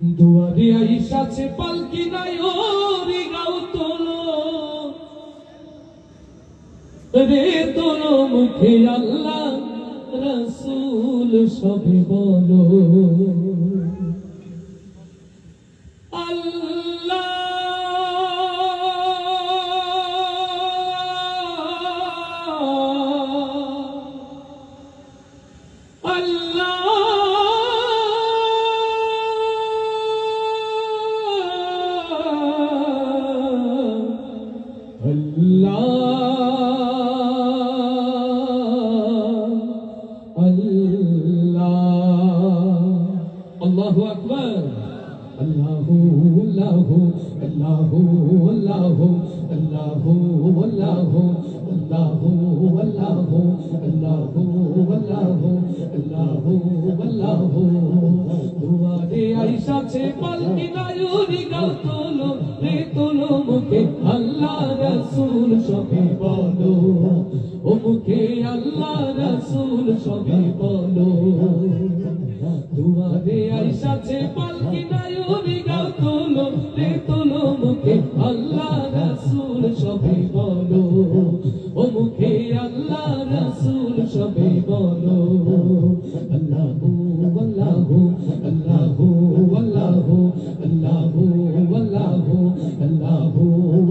দুয়ারে আইসাছে পালকি নাই, ওরে গাও তোলো। রে তোলো মুখে আল্লাহ, রসুল সবে বলো। আল্লাহ আল্লাহু আকবার আল্লাহু আল্লাহু আল্লাহু আল্লাহু আল্লাহু আল্লাহু আল্লাহু আল্লাহু আল্লাহু আল্লাহু আল্লাহু আল্লাহু দুয়ারে আইসাছে পালকি নায়ুরি গাও তোলো রে তোলো মুখে আল্লাহ রাসূল সবে বলো ও মুখে আল্লাহ রাসূল সবে বলো দুয়ারে আইসাছে পালকি নায়ুরি গাও তোলো, রে তোলো মুখে। আল্লাহ রাসূল সবে বলো, ও মুখে আল্লাহ রাসূল সবে বলো। আল্লাহু আল্লাহু আল্লাহু আল্লাহু আল্লাহু আল্লাহু আল্লাহু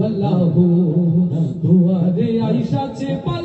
আল্লাহু। দুয়ারে আইসাছে পালকি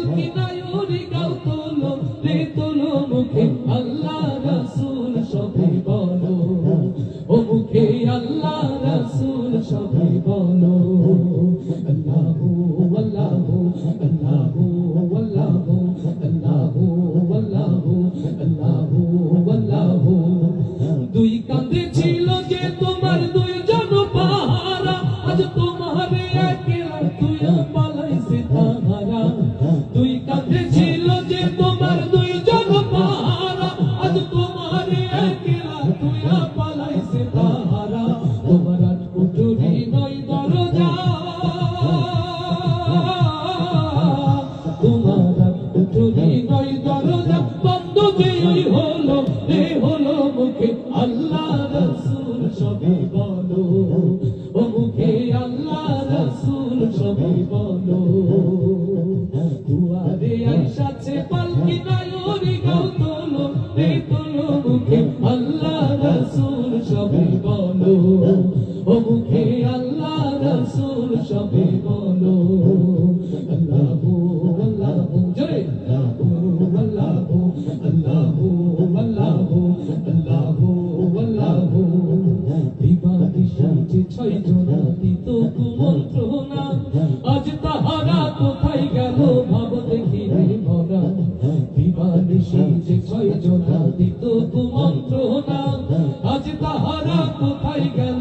দুই কাঁধে ছিল যে তোমার দুই জন পাহারা আজ তোমার একলা তুই পালাইছে তাহারা দুই কাঁধে ছিল যে তোমার দুই জন পাহারা আজ তোমার একলা তুই পালাইছে রসুল সবে বলো, আল্লাহু আল্লাহু, জোরে, আল্লাহু আল্লাহু আল্লাহু আল্লাহু আল্লাহু আল্লাহু। বিবাদী সাজে ছয় জোড়া দিত কুমন্ত্রণা, আজ তাহারা কোথায় গেল ভাব দেখি রে মরা। বিবাদী সাজে ছয় জোড়া দিত কুমন্ত্রণা, আজ তাহারা কোথায় গেল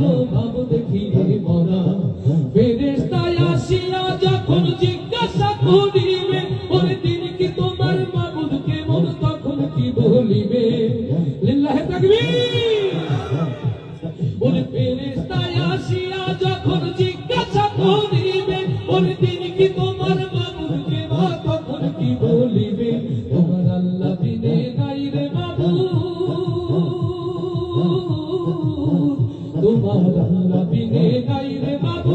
জিজ্ঞাসা করিবে ওরে দিন কি তোমার মাবুদ কেমন তখন কি বলিবে? লিল্লাহে তাকবীর। ওরে ফেরেশতায় আসিয়া যখন জিজ্ঞাসা করিবে, ওরে দিন কি তোমার মাবুদ কেমন তখন কি বলিবে? তোমার আল্লাহ বিনে নাই রে মাবুদ। তোমার আল্লাহ বিনে নাই রে বাবু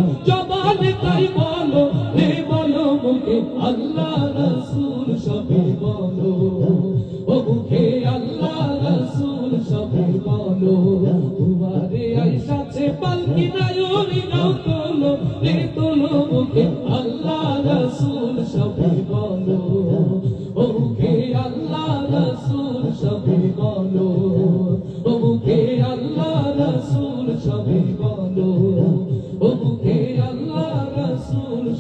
আল্লাহ রসুল সবে বলো। ও মুখে আল্লাহ রসুল সবে বলো। দুয়ারে আইসাছে পালকি নায়রি নাও তোলো রে তোলো মুখে আল্লাহ রসুল সবে বলো। ও মুখে আল্লাহ রসুল সবে বলো।